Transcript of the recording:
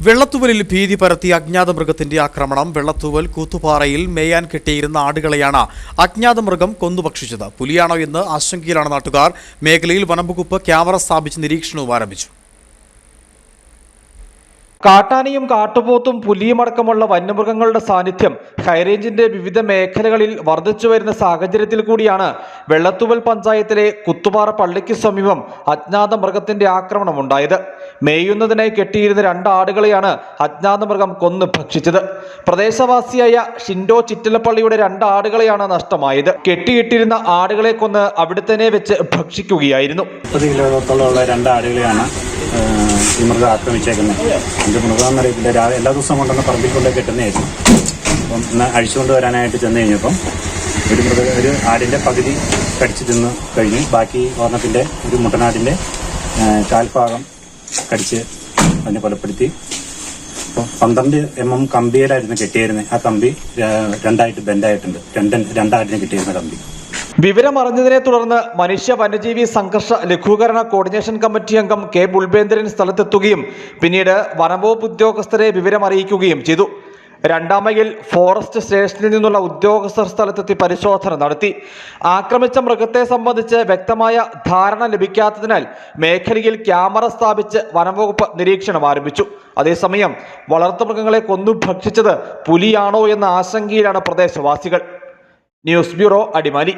വെള്ളത്തുവലിൽ ഭീതി പരത്തി അജ്ഞാത മൃഗത്തിന്റെ ആക്രമണം. വെള്ളത്തുവൽ കൂത്തുപാറയിൽ മേയാൻ കെട്ടിയിരുന്ന ആടുകളെയാണ് അജ്ഞാത മൃഗം കൊന്നുഭക്ഷിച്ചത് പുലിയാണോ എന്ന് ആശങ്കയിലാണ് നാട്ടുകാർ. മേഖലയിൽ വനംവകുപ്പ് ക്യാമറ സ്ഥാപിച്ച് നിരീക്ഷണവും ആരംഭിച്ചു. കാട്ടാനയും കാട്ടുപോത്തും പുലിയുമടക്കമുള്ള വന്യമൃഗങ്ങളുടെ സാന്നിധ്യം ഹൈറേഞ്ചിന്റെ വിവിധ മേഖലകളിൽ വർദ്ധിച്ചു വരുന്ന സാഹചര്യത്തിൽ കൂടിയാണ് വെള്ളത്തുവൽ പഞ്ചായത്തിലെ കുത്തുപാറ പള്ളിക്ക് സമീപം അജ്ഞാത മൃഗത്തിന്റെ ആക്രമണം ഉണ്ടായത്. മേയുന്നതിനായി കെട്ടിയിരുന്ന രണ്ട് ആടുകളെയാണ് അജ്ഞാത മൃഗം കൊന്ന് ഭക്ഷിച്ചത്. പ്രദേശവാസിയായ ഷിൻഡോ ചിറ്റലപ്പള്ളിയുടെ രണ്ട് ആടുകളെയാണ് നഷ്ടമായത്. കെട്ടിയിട്ടിരുന്ന ആടുകളെ കൊന്ന് അവിടെ തന്നെ വെച്ച് ഭക്ഷിക്കുകയായിരുന്നു. രണ്ട് ആടുകളെയാണ് ഈ മൃഗം ആക്രമിച്ചേക്കുന്നത് എന്ത് മൃഗം എന്നറിയത്തില്ല രാവിലെ എല്ലാ ദിവസവും കൊണ്ടുവന്ന് പറമ്പിൽ കൊണ്ട് കെട്ടുന്നതായിരുന്നു അപ്പം ഇന്ന് അഴിച്ചുകൊണ്ട് വരാനായിട്ട് ചെന്ന് കഴിഞ്ഞപ്പം ഒരു മൃഗ ഒരു ആടിന്റെ പകുതി കടിച്ചു തിന്ന് കഴിഞ്ഞു ബാക്കി ഓർണത്തിന്റെ ഒരു മുട്ടനാടിന്റെ കാൽഭാഗം കടിച്ച് അതിനെ കൊലപ്പെടുത്തി. പന്ത്രണ്ട് എം എം കമ്പിയിലായിരുന്നു കെട്ടിയിരുന്നത് ആ കമ്പി രണ്ടായിട്ട് ബെൻഡായിട്ടുണ്ട്. രണ്ട് രണ്ടാടിനെ കിട്ടിയിരുന്ന കമ്പി. വിവരം അറിഞ്ഞതിനെ തുടർന്ന് മനുഷ്യ വന്യജീവി സംഘർഷ ലഘൂകരണ കോർഡിനേഷൻ കമ്മിറ്റി അംഗം കെ ബുൾബേന്ദ്രൻ സ്ഥലത്തെത്തുകയും പിന്നീട് വനംവകുപ്പ് ഉദ്യോഗസ്ഥരെ വിവരമറിയിക്കുകയും ചെയ്തു. രണ്ടാമയിൽ ഫോറസ്റ്റ് സ്റ്റേഷനിൽ നിന്നുള്ള ഉദ്യോഗസ്ഥർ സ്ഥലത്തെത്തി പരിശോധന നടത്തി. ആക്രമിച്ച മൃഗത്തെ സംബന്ധിച്ച് വ്യക്തമായ ധാരണ ലഭിക്കാത്തതിനാൽ മേഖലയിൽ ക്യാമറ സ്ഥാപിച്ച് വനംവകുപ്പ് നിരീക്ഷണം ആരംഭിച്ചു. അതേസമയം വളർത്തുമൃഗങ്ങളെ കൊന്നു ഭക്ഷിച്ചത് പുലിയാണോ എന്ന ആശങ്കയിലാണ് പ്രദേശവാസികൾ. News bureau Adimali.